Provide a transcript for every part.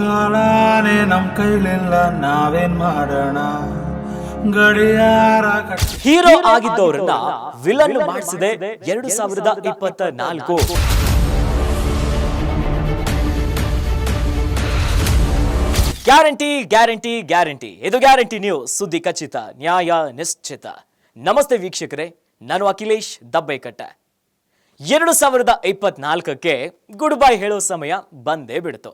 ಕಾಲಾನೆ ನಮ್ ಕೈಲಿಲ್ಲ ನಾವೇನ್ ಮಾಡೋಣ? ಗಡಿಯಾರ ಹೀರೋ ಆಗಿದ್ದವರನ್ನ ವಿಲನ್ ಮಾಡಿಸಿದೆ ಎರಡು ಸಾವಿರದ ಇಪ್ಪತ್ತ ನಾಲ್ಕು. Guarantee guarantee guarantee. ಇದು ಗ್ಯಾರಂಟಿ ನ್ಯೂಸ್. ಸುದ್ದಿ ಖಚಿತ, ನ್ಯಾಯ ನಿಶ್ಚಿತ. ನಮಸ್ತೆ ವೀಕ್ಷಕರೇ, ನಾನು ಅಖಿಲೇಶ್ ದಬ್ಬೈಕಟ್ಟ. ಎರಡು ಸಾವಿರದ ಇಪ್ಪತ್ನಾಲ್ಕಕ್ಕೆ ಗುಡ್ ಬೈ ಹೇಳೋ ಸಮಯ ಬಂದೇ ಬಿಡ್ತು.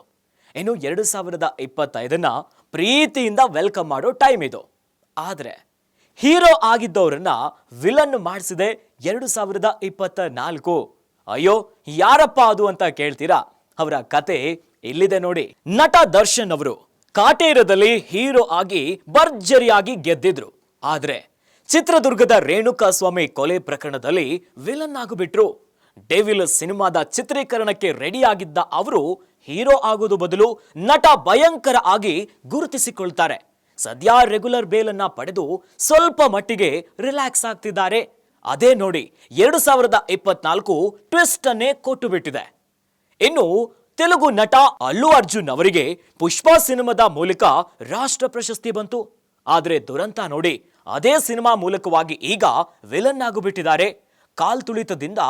ಇನ್ನು ಎರಡು ಸಾವಿರದ ಇಪ್ಪತ್ತೈದನ್ನ ಪ್ರೀತಿಯಿಂದ ವೆಲ್ಕಮ್ ಮಾಡೋ ಟೈಮ್ ಇದು. ಆದರೆ, ಹೀರೋ ಆಗಿದ್ದವರನ್ನ ವಿಲನ್ ಮಾಡಿಸಿದೆ ಎರಡು ಸಾವಿರದ ಇಪ್ಪತ್ತ ನಾಲ್ಕು ಅಯ್ಯೋ, ಯಾರಪ್ಪ ಅದು ಅಂತ ಕೇಳ್ತೀರಾ? ಅವರ ಕತೆ ಇಲ್ಲಿದೆ ನೋಡಿ. ನಟ ದರ್ಶನ್ ಅವರು ಕಾಟೇರದಲ್ಲಿ ಹೀರೋ ಆಗಿ ಭರ್ಜರಿಯಾಗಿ ಗೆದ್ದಿದ್ರು. ಆದ್ರೆ, ಚಿತ್ರದುರ್ಗದ ರೇಣುಕಾ ಸ್ವಾಮಿ ಕೊಲೆ ಪ್ರಕರಣದಲ್ಲಿ ವಿಲನ್ ಆಗಿಬಿಟ್ರು. ಡೆವಿಲ್ ಸಿನಿಮಾದ ಚಿತ್ರೀಕರಣಕ್ಕೆ ರೆಡಿಯಾಗಿದ್ದ ಅವರು ಹೀರೋ ಆಗೋದು ಬದಲು ನಟ ಭಯಂಕರ ಆಗಿ ಗುರುತಿಸಿಕೊಳ್ತಾರೆ. ಸದ್ಯ ರೆಗ್ಯುಲರ್ ಬೇಲನ್ನ ಪಡೆದು ಸ್ವಲ್ಪ ಮಟ್ಟಿಗೆ ರಿಲ್ಯಾಕ್ಸ್ ಆಗ್ತಿದ್ದಾರೆ. ಅದೇ ನೋಡಿ, ಎರಡು ಸಾವಿರದ ಇಪ್ಪತ್ನಾಲ್ಕು ಟ್ವಿಸ್ಟ್ ಅನ್ನೇ ಕೊಟ್ಟು ಬಿಟ್ಟಿದೆ. ಇನ್ನು ತೆಲುಗು ನಟ ಅಲ್ಲು ಅರ್ಜುನ್ ಅವರಿಗೆ ಪುಷ್ಪ ಸಿನಿಮಾದ ಮೂಲಕ ರಾಷ್ಟ್ರ ಪ್ರಶಸ್ತಿ ಬಂತು. ಆದರೆ ದುರಂತ ನೋಡಿ, ಅದೇ ಸಿನಿಮಾ ಮೂಲಕವಾಗಿ ಈಗ ವಿಲನ್ ಆಗಿಬಿಟ್ಟಿದ್ದಾರೆ. ಕಾಲ್ ತುಳಿತದಿಂದ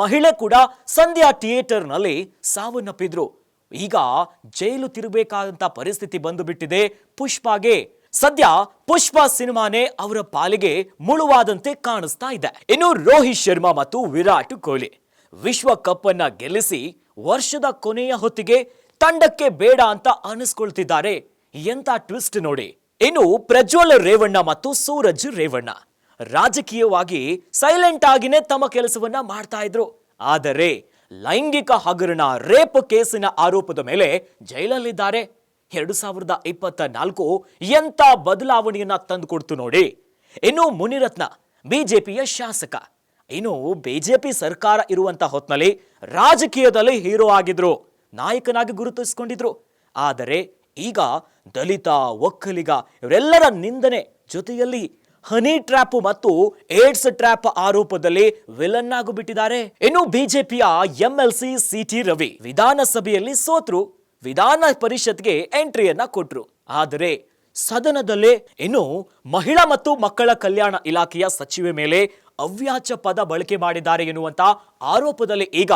ಮಹಿಳೆ ಕೂಡ ಸಂಧ್ಯಾ ಥಿಯೇಟರ್ನಲ್ಲಿ ಸಾವನ್ನಪ್ಪಿದ್ರು. ಈಗ ಜೈಲು ತಿರುಗಬೇಕಾದಂತ ಪರಿಸ್ಥಿತಿ ಬಂದುಬಿಟ್ಟಿದೆ ಪುಷ್ಪಾಗೆ. ಸದ್ಯ ಪುಷ್ಪ ಸಿನಿಮಾನೇ ಅವರ ಪಾಲಿಗೆ ಮುಳುವಾದಂತೆ ಕಾಣಿಸ್ತಾ ಇದೆ. ಇನ್ನು ರೋಹಿತ್ ಶರ್ಮಾ ಮತ್ತು ವಿರಾಟ್ ಕೊಹ್ಲಿ. ವಿಶ್ವಕಪ್ ಅನ್ನ ಗೆಲ್ಲಿಸಿ ವರ್ಷದ ಕೊನೆಯ ಹೊತ್ತಿಗೆ ತಂಡಕ್ಕೆ ಬೇಡ ಅಂತ ಅನಿಸ್ಕೊಳ್ತಿದ್ದಾರೆ ಎಂತ ಟ್ವಿಸ್ಟ್ ನೋಡಿ. ಇನ್ನು ಪ್ರಜ್ವಲ್ ರೇವಣ್ಣ ಮತ್ತು ಸೂರಜ್ ರೇವಣ್ಣ. ರಾಜಕೀಯವಾಗಿ ಸೈಲೆಂಟ್ ಆಗಿನೇ ತಮ್ಮ ಕೆಲಸವನ್ನ ಮಾಡ್ತಾ ಇದ್ರು. ಆದರೆ ಲೈಂಗಿಕ ಹಗರಣ ರೇಪ್ ಕೇಸಿನ ಆರೋಪದ ಮೇಲೆ ಜೈಲಲ್ಲಿದ್ದಾರೆ. ಎರಡು ಸಾವಿರದ ಇಪ್ಪತ್ತ ನಾಲ್ಕು ಎಂಥ ಬದಲಾವಣೆಯನ್ನ ತಂದುಕೊಡ್ತು ನೋಡಿ. ಇನ್ನು ಮುನಿರತ್ನ, ಬಿಜೆಪಿಯ ಶಾಸಕ. ಇನ್ನು ಬಿಜೆಪಿ ಸರ್ಕಾರ ಇರುವಂತ ಹೊತ್ನಲ್ಲಿ ರಾಜಕೀಯದಲ್ಲಿ ಹೀರೋ ಆಗಿದ್ರು, ನಾಯಕನಾಗಿ ಗುರುತಿಸಿಕೊಂಡಿದ್ರು. ಆದರೆ ಈಗ ದಲಿತ, ಒಕ್ಕಲಿಗ, ಇವರೆಲ್ಲರ ನಿಂದನೆ ಜೊತೆಯಲ್ಲಿ ಹನಿ ಟ್ರ್ಯಾಪ್ ಮತ್ತು ಏಡ್ಸ್ ಟ್ರ್ಯಾಪ್ ಆರೋಪದಲ್ಲಿ ವಿಲನ್ ಆಗಿಬಿಟ್ಟಿದ್ದಾರೆ. ಇನ್ನು ಬಿಜೆಪಿಯ ಎಂಎಲ್ಸಿ ಸಿಟಿ ರವಿ ವಿಧಾನಸಭೆಯಲ್ಲಿ ಸೋತ್ರು. ವಿಧಾನ ಪರಿಷತ್ಗೆ ಎಂಟ್ರಿಯನ್ನ ಕೊಟ್ರು. ಆದರೆ ಸದನದಲ್ಲೇ ಇನ್ನು ಮಹಿಳಾ ಮತ್ತು ಮಕ್ಕಳ ಕಲ್ಯಾಣ ಇಲಾಖೆಯ ಸಚಿವೆ ಮೇಲೆ ಅವ್ಯಾಚ ಪದ ಬಳಕೆ ಮಾಡಿದ್ದಾರೆ ಎನ್ನುವಂತ ಆರೋಪದಲ್ಲಿ ಈಗ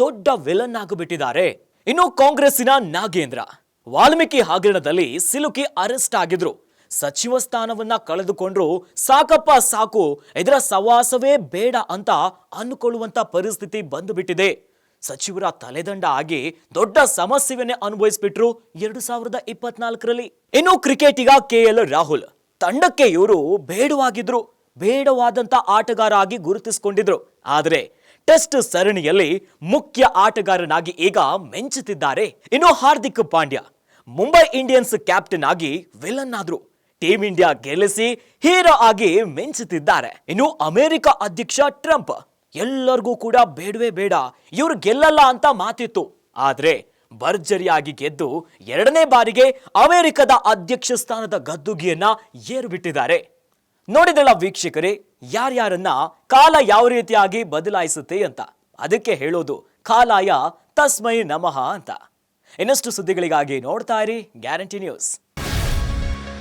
ದೊಡ್ಡ ವಿಲನ್ ಆಗಿಬಿಟ್ಟಿದ್ದಾರೆ. ಇನ್ನು ಕಾಂಗ್ರೆಸ್ಸಿನ ನಾಗೇಂದ್ರ ವಾಲ್ಮೀಕಿ ಹಗರಣದಲ್ಲಿ ಸಿಲುಕಿ ಅರೆಸ್ಟ್ ಆಗಿದ್ರು. ಸಚಿವ ಸ್ಥಾನವನ್ನ ಕಳೆದುಕೊಂಡ್ರು ಸಾಕಪ್ಪ ಸಾಕು, ಇದರ ಸವಾಸವೇ ಬೇಡ ಅಂತ ಅನ್ಕೊಳ್ಳುವಂತ ಪರಿಸ್ಥಿತಿ ಬಂದು ಬಿಟ್ಟಿದೆ ಸಚಿವರ ತಲೆದಂಡ ಆಗಿ ದೊಡ್ಡ ಸಮಸ್ಯೆಯನ್ನೇ ಅನುಭವಿಸ್ಬಿಟ್ರು ಎರಡು ಸಾವಿರದ ಇಪ್ಪತ್ನಾಲ್ಕರಲ್ಲಿ. ಇನ್ನು ಕ್ರಿಕೆಟಿಗ ಕೆ ಎಲ್ ರಾಹುಲ್, ತಂಡಕ್ಕೆ ಇವರು ಬೇಡವಾಗಿದ್ರು, ಬೇಡವಾದಂತ ಆಟಗಾರ ಆಗಿ ಗುರುತಿಸಿಕೊಂಡಿದ್ರು. ಆದರೆ ಟೆಸ್ಟ್ ಸರಣಿಯಲ್ಲಿ ಮುಖ್ಯ ಆಟಗಾರನಾಗಿ ಈಗ ಮೆಂಚುತ್ತಿದ್ದಾರೆ. ಇನ್ನು ಹಾರ್ದಿಕ್ ಪಾಂಡ್ಯ, ಮುಂಬೈ ಇಂಡಿಯನ್ಸ್ ಕ್ಯಾಪ್ಟನ್ ಆಗಿ ವಿಲನ್ ಆದ್ರು. ಟೀಮ್ ಇಂಡಿಯಾ ಗೆಲ್ಲಿಸಿ ಹೀರೋ ಆಗಿ ಮಿಂಚುತ್ತಿದ್ದಾರೆ. ಇನ್ನು ಅಮೆರಿಕ ಅಧ್ಯಕ್ಷ ಟ್ರಂಪ್, ಎಲ್ಲರಿಗೂ ಕೂಡ ಬೇಡವೇ ಬೇಡ, ಇವ್ರು ಗೆಲ್ಲಲ್ಲ ಅಂತ ಮಾತಿತ್ತು. ಆದ್ರೆ ಭರ್ಜರಿಯಾಗಿ ಗೆದ್ದು ಎರಡನೇ ಬಾರಿಗೆ ಅಮೆರಿಕದ ಅಧ್ಯಕ್ಷ ಸ್ಥಾನದ ಗದ್ದುಗೆಯನ್ನ ಏರ್ಬಿಟ್ಟಿದ್ದಾರೆ. ನೋಡಿದಳ ವೀಕ್ಷಕರೇ, ಯಾರ್ಯಾರನ್ನ ಕಾಲ ಯಾವ ರೀತಿಯಾಗಿ ಬದಲಾಯಿಸುತ್ತೆ ಅಂತ? ಅದಕ್ಕೆ ಹೇಳೋದು ಕಾಲಾಯ ತಸ್ಮೈ ನಮಃ ಅಂತ. ಇನ್ನಷ್ಟು ಸುದ್ದಿಗಳಿಗಾಗಿ ನೋಡ್ತಾ ಇರಿ ಗ್ಯಾರಂಟಿ ನ್ಯೂಸ್.